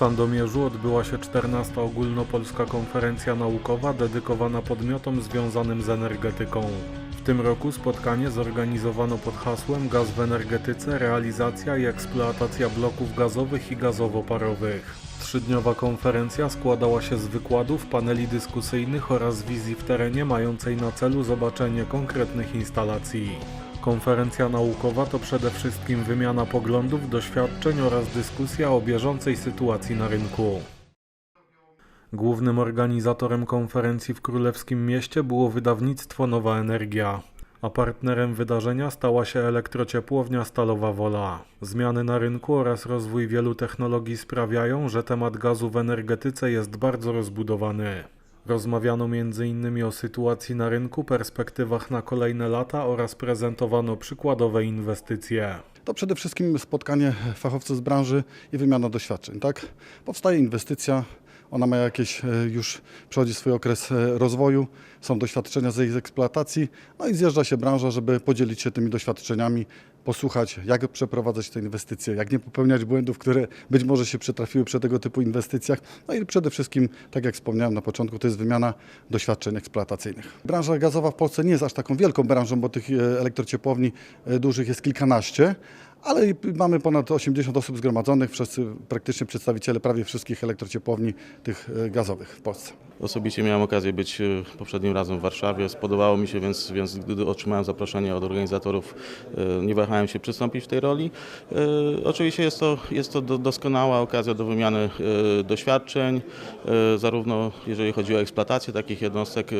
Sandomierzu odbyła się 14. ogólnopolska konferencja naukowa dedykowana podmiotom związanym z energetyką. W tym roku spotkanie zorganizowano pod hasłem Gaz w energetyce, realizacja i eksploatacja bloków gazowych i gazowo-parowych. Trzydniowa konferencja składała się z wykładów, paneli dyskusyjnych oraz wizji w terenie mającej na celu zobaczenie konkretnych instalacji. Konferencja naukowa to przede wszystkim wymiana poglądów, doświadczeń oraz dyskusja o bieżącej sytuacji na rynku. Głównym organizatorem konferencji w Królewskim Mieście było wydawnictwo Nowa Energia, a partnerem wydarzenia stała się elektrociepłownia Stalowa Wola. Zmiany na rynku oraz rozwój wielu technologii sprawiają, że temat gazu w energetyce jest bardzo rozbudowany. Rozmawiano m.in. o sytuacji na rynku, perspektywach na kolejne lata oraz prezentowano przykładowe inwestycje. To przede wszystkim spotkanie fachowców z branży i wymiana doświadczeń. Tak? Powstaje inwestycja, ona ma jakieś e, już przechodzi swój okres e, rozwoju, są doświadczenia z jej eksploatacji, no i zjeżdża się branża, żeby podzielić się tymi doświadczeniami, posłuchać, jak przeprowadzać te inwestycje, jak nie popełniać błędów, które być może się przytrafiły przy tego typu inwestycjach. No i przede wszystkim, tak jak wspomniałem na początku, to jest wymiana doświadczeń eksploatacyjnych. Branża gazowa w Polsce nie jest aż taką wielką branżą, bo tych e, elektrociepłowni e, dużych jest kilkanaście, ale mamy ponad 80 osób zgromadzonych, wszyscy praktycznie przedstawiciele prawie wszystkich elektrociepłowni tych e, gazowych w Polsce. Osobiście miałem okazję być poprzednim razem w Warszawie. Spodobało mi się, więc, więc gdy otrzymałem zaproszenie od organizatorów, nie wahałem się przystąpić w tej roli. E, Oczywiście jest to, jest to do- doskonała okazja do wymiany e, doświadczeń, e, zarówno jeżeli chodzi o eksploatację takich jednostek,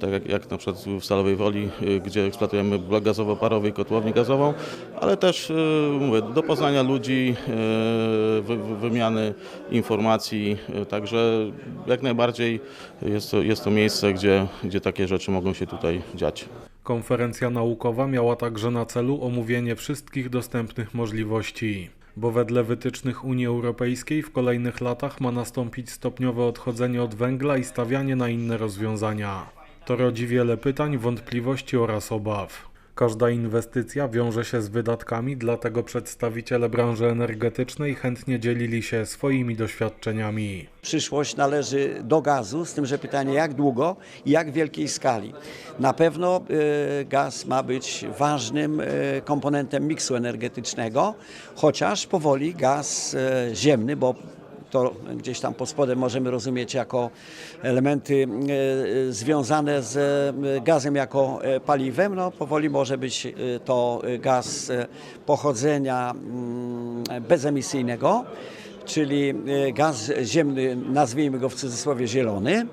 tak jak, jak na przykład w Stalowej Woli, gdzie eksploatujemy blok gazowo-parowy i kotłownię gazową, ale też mówię, do poznania ludzi, wy, wy- wymiany informacji, także jak najbardziej jest to, jest to miejsce, gdzie, gdzie takie rzeczy mogą się tutaj dziać. Konferencja naukowa miała także na celu omówienie wszystkich dostępnych możliwości, bo wedle wytycznych Unii Europejskiej w kolejnych latach ma nastąpić stopniowe odchodzenie od węgla i stawianie na inne rozwiązania. To rodzi wiele pytań, wątpliwości oraz obaw. Każda inwestycja wiąże się z wydatkami, dlatego przedstawiciele branży energetycznej chętnie dzielili się swoimi doświadczeniami. Przyszłość należy do gazu, z tym, że pytanie jak długo i jak wielkiej skali. Na pewno y, gaz ma być ważnym y, komponentem miksu energetycznego, chociaż powoli gaz y, ziemny, bo to gdzieś tam pod spodem możemy rozumieć jako elementy e, związane z e, gazem jako e, paliwem. No, powoli może być e, to e, gaz e, pochodzenia mm, bezemisyjnego, czyli e, gaz ziemny, nazwijmy go w cudzysłowie zielony.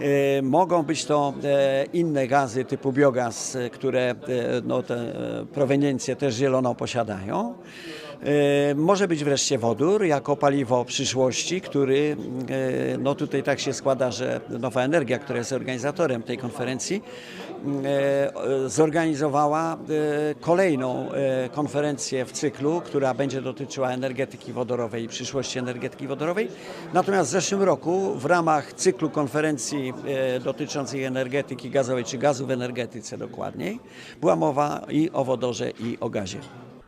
E, Mogą być to e, inne gazy typu biogaz, e, które no, e, proweniencję też zieloną posiadają. Może być wreszcie wodór jako paliwo przyszłości, który no tutaj tak się składa, że Nowa Energia, która jest organizatorem tej konferencji, zorganizowała kolejną konferencję w cyklu, która będzie dotyczyła energetyki wodorowej i przyszłości energetyki wodorowej. Natomiast w zeszłym roku w ramach cyklu konferencji e, dotyczącej energetyki gazowej, czy gazu w energetyce dokładniej, była mowa i o wodorze i o gazie.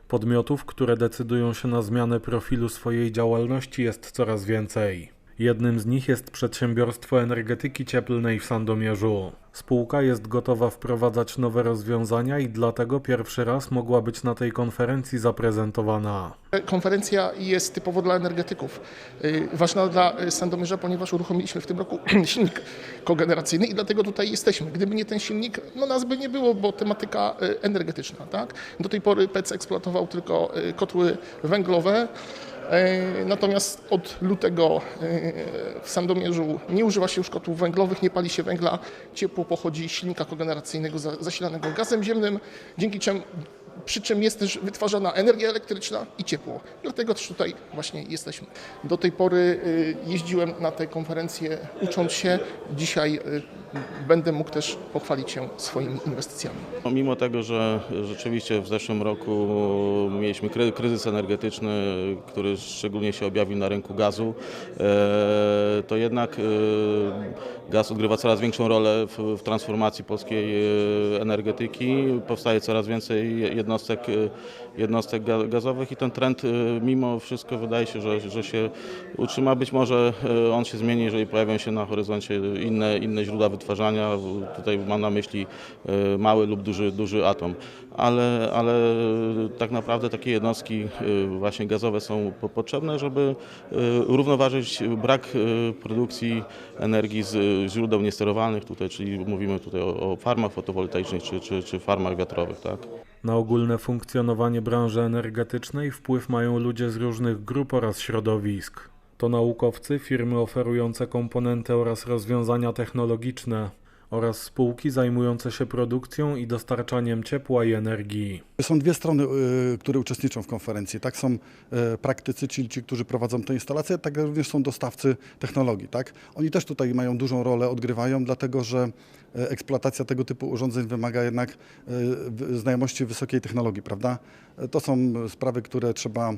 Podmiotów, które decydują się na zmianę profilu swojej działalności jest coraz więcej. Jednym z nich jest przedsiębiorstwo energetyki cieplnej w Sandomierzu. Spółka jest gotowa wprowadzać nowe rozwiązania i dlatego pierwszy raz mogła być na tej konferencji zaprezentowana. Konferencja jest typowo dla energetyków. Y, Ważna dla Sandomierza, ponieważ uruchomiliśmy w tym roku silnik kogeneracyjny i dlatego tutaj jesteśmy. Gdyby nie ten silnik, no nas by nie było, bo tematyka y, energetyczna. Tak? Do tej pory PEC eksploatował tylko y, kotły węglowe. Y, Natomiast od lutego y, w Sandomierzu nie używa się już kotłów węglowych, nie pali się węgla. Ciepło pochodzi z silnika kogeneracyjnego za- zasilanego gazem ziemnym, dzięki czemu przy czym jest też wytwarzana energia elektryczna i ciepło. Dlatego też tutaj właśnie jesteśmy. Do tej pory y, jeździłem na te konferencje ucząc się. Dzisiaj będę mógł też pochwalić się swoimi inwestycjami. No, Mimo tego, że rzeczywiście w zeszłym roku mieliśmy kry- kryzys energetyczny, który szczególnie się objawił na rynku gazu, e, to jednak e, gaz odgrywa coraz większą rolę w, w transformacji polskiej e, energetyki. Powstaje coraz więcej jednostek jednostek ga- gazowych i ten trend y, mimo wszystko wydaje się, że, że się utrzyma. Być może y, on się zmieni, jeżeli pojawią się na horyzoncie inne, inne źródła wytwarzania. Tutaj mam na myśli y, mały lub duży, duży atom. Ale, ale tak naprawdę takie jednostki właśnie gazowe są po- potrzebne, żeby równoważyć brak produkcji energii z źródeł niesterowanych tutaj, czyli mówimy tutaj o, o farmach fotowoltaicznych czy, czy, czy farmach wiatrowych, tak? Na ogólne funkcjonowanie branży energetycznej wpływ mają ludzie z różnych grup oraz środowisk. To naukowcy, firmy oferujące komponenty oraz rozwiązania technologiczne oraz spółki zajmujące się produkcją i dostarczaniem ciepła i energii. Są dwie strony, y, które uczestniczą w konferencji. Tak są y, praktycy, czyli ci, którzy prowadzą te instalacje, tak również są dostawcy technologii. Tak? Oni też tutaj mają dużą rolę, odgrywają, dlatego że y, eksploatacja tego typu urządzeń wymaga jednak znajomości wysokiej technologii, prawda? To są sprawy, które trzeba y,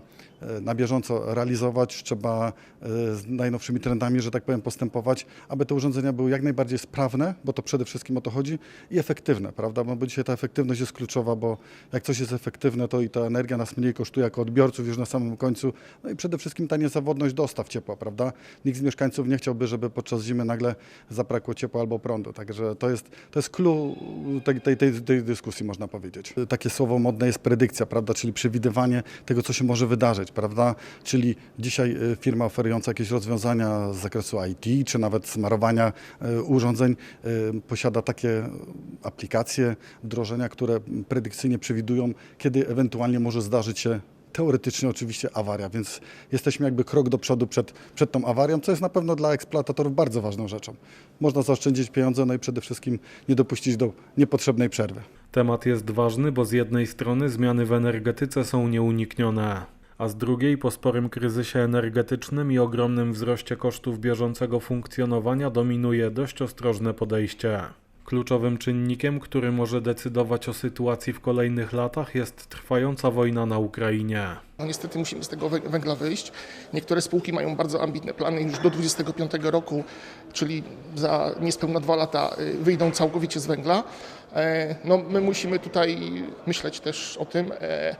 na bieżąco realizować, trzeba y, z najnowszymi trendami, że tak powiem, postępować, aby te urządzenia były jak najbardziej sprawne, bo to przede wszystkim o to chodzi, i efektywne, prawda? Bo dzisiaj ta efektywność jest kluczowa, bo jak coś jest efektywne, to i ta energia nas mniej kosztuje jako odbiorców już na samym końcu. No i przede wszystkim ta niezawodność dostaw ciepła, prawda? Nikt z mieszkańców nie chciałby, żeby podczas zimy nagle zabrakło ciepła albo prądu. Także to jest, to jest clue tej, tej, tej dyskusji, można powiedzieć. Takie słowo modne jest predykcja, prawda? Czyli przewidywanie tego, co się może wydarzyć, prawda? Czyli dzisiaj y, firma oferująca jakieś rozwiązania z zakresu IT, czy nawet smarowania y, urządzeń y, posiada takie aplikacje, wdrożenia, które predykcyjnie przewidują, kiedy ewentualnie może zdarzyć się teoretycznie oczywiście awaria, więc jesteśmy jakby krok do przodu przed, przed tą awarią, co jest na pewno dla eksploatatorów bardzo ważną rzeczą. Można zaoszczędzić pieniądze, no i przede wszystkim nie dopuścić do niepotrzebnej przerwy. Temat jest ważny, bo z jednej strony zmiany w energetyce są nieuniknione, a z drugiej po sporym kryzysie energetycznym i ogromnym wzroście kosztów bieżącego funkcjonowania dominuje dość ostrożne podejście. Kluczowym czynnikiem, który może decydować o sytuacji w kolejnych latach, jest trwająca wojna na Ukrainie. No niestety musimy z tego wę- węgla wyjść. Niektóre spółki mają bardzo ambitne plany już do 2025 roku, czyli za niespełna dwa lata y, wyjdą całkowicie z węgla. E, No, my musimy tutaj myśleć też o tym, e,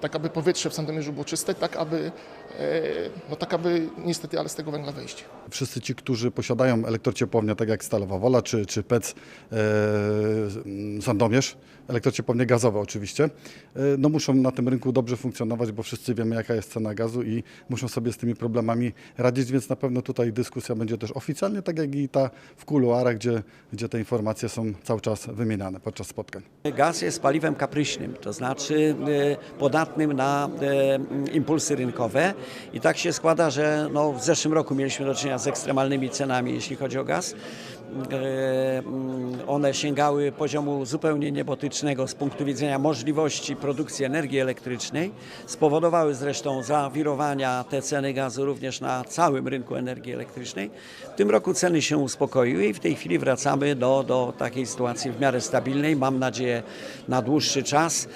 tak aby powietrze w Sandomierzu było czyste, tak aby, e, no, tak aby niestety, ale z tego węgla wyjść. Wszyscy ci, którzy posiadają elektrociepłownię, tak jak Stalowa Wola czy, czy PEC e, Sandomierz, elektrociepłownie gazowe oczywiście, e, no muszą na tym rynku dobrze funkcjonować, bo wszyscy wiemy jaka jest cena gazu i muszą sobie z tymi problemami radzić, więc na pewno tutaj dyskusja będzie też oficjalnie, tak jak i ta w kuluarach, gdzie, gdzie te informacje są cały czas wymieniane podczas spotkań. Gaz jest paliwem kapryśnym, to znaczy e, podatnym na e, impulsy rynkowe i tak się składa, że no, w zeszłym roku mieliśmy do czynienia z ekstremalnymi cenami, jeśli chodzi o gaz. E, mm, One sięgały poziomu zupełnie niebotycznego z punktu widzenia możliwości produkcji energii elektrycznej. Spowodowały zresztą zawirowania te ceny gazu również na całym rynku energii elektrycznej. W tym roku ceny się uspokoiły i w tej chwili wracamy do, do takiej sytuacji w miarę stabilnej. Mam nadzieję na dłuższy czas.